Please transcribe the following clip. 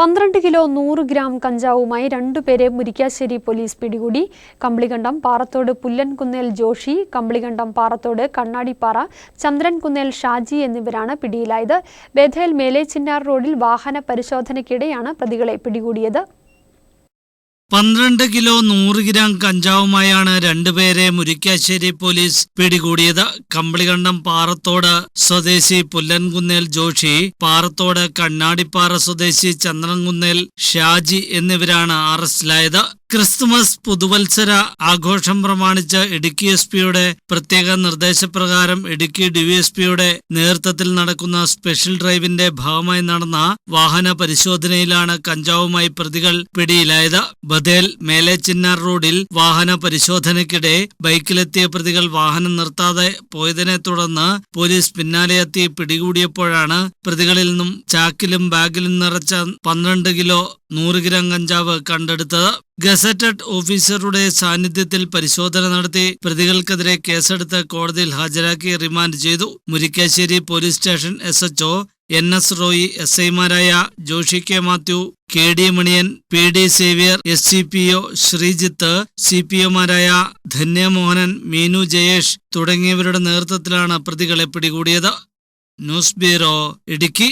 പന്ത്രണ്ട് കിലോ നൂറ് ഗ്രാം കഞ്ചാവുമായി രണ്ടുപേരെ മുരിക്കാശ്ശേരി പോലീസ് പിടികൂടി. കമ്പിളികണ്ടം പാറത്തോട് പുല്ലൻകുന്നേൽ ജോഷി കമ്പിളികണ്ടം പാറത്തോട് കണ്ണാടിപ്പാറ ചന്ദ്രൻകുന്നേൽ ഷാജി എന്നിവരാണ് പിടിയിലായത്. ബേഥേൽ മേലേച്ചിന്നാർ റോഡിൽ വാഹന പരിശോധനയ്ക്കിടെയാണ് പ്രതികളെ പിടികൂടിയത്. പന്ത്രണ്ട് കിലോ നൂറ് ഗ്രാം കഞ്ചാവുമായാണ് രണ്ടുപേരെ മുരിക്കാശ്ശേരി പോലീസ് പിടികൂടിയത്. കമ്പളികണ്ടം പാറത്തോട് സ്വദേശി പുല്ലൻകുന്നേൽ ജോഷി പാറത്തോട് കണ്ണാടിപ്പാറ സ്വദേശി ചന്ദ്രൻകുന്നേൽ ഷാജി എന്നിവരാണ് അറസ്റ്റിലായത്. ക്രിസ്തുമസ് പുതുവത്സര ആഘോഷം പ്രമാണിച്ച് ഇടുക്കി എസ് പിയുടെ പ്രത്യേക നിർദ്ദേശപ്രകാരം ഇടുക്കി ഡിവിഎസ്പിയുടെ നേതൃത്വത്തിൽ നടക്കുന്ന സ്പെഷ്യൽ ഡ്രൈവിന്റെ ഭാഗമായി നടന്ന വാഹന പരിശോധനയിലാണ് കഞ്ചാവുമായി പ്രതികൾ പിടിയിലായത്. ബദേൽ മേലെ ചിന്നാർ റോഡിൽ വാഹന പരിശോധനയ്ക്കിടെ ബൈക്കിലെത്തിയ പ്രതികൾ വാഹനം നിർത്താതെ പോയതിനെ തുടർന്ന് പോലീസ് പിന്നാലെ പിന്നാലെയെത്തി പിടികൂടിയപ്പോഴാണ് പ്രതികളിൽ നിന്നും ചാക്കിലും ബാഗിലും നിറച്ച പന്ത്രണ്ട് കിലോ നൂറ് ഗ്രാം കഞ്ചാവ് കണ്ടെടുത്തത്. ഗസറ്റഡ് ഓഫീസറുടെ സാന്നിധ്യത്തിൽ പരിശോധന നടത്തി പ്രതികൾക്കെതിരെ കേസെടുത്ത് കോടതിയിൽ ഹാജരാക്കി റിമാൻഡ് ചെയ്തു. Murickassery police station S HO N S Roy S ഐമാരായ Joshi K Mathew K D Maniyan P D Xavier S C P O Sreejith C P ഒമാരായ ധന്യമോഹനൻ Meenu Jayesh തുടങ്ങിയവരുടെ നേതൃത്വത്തിലാണ് പ്രതികളെ പിടികൂടിയത്. News bureau Idukki.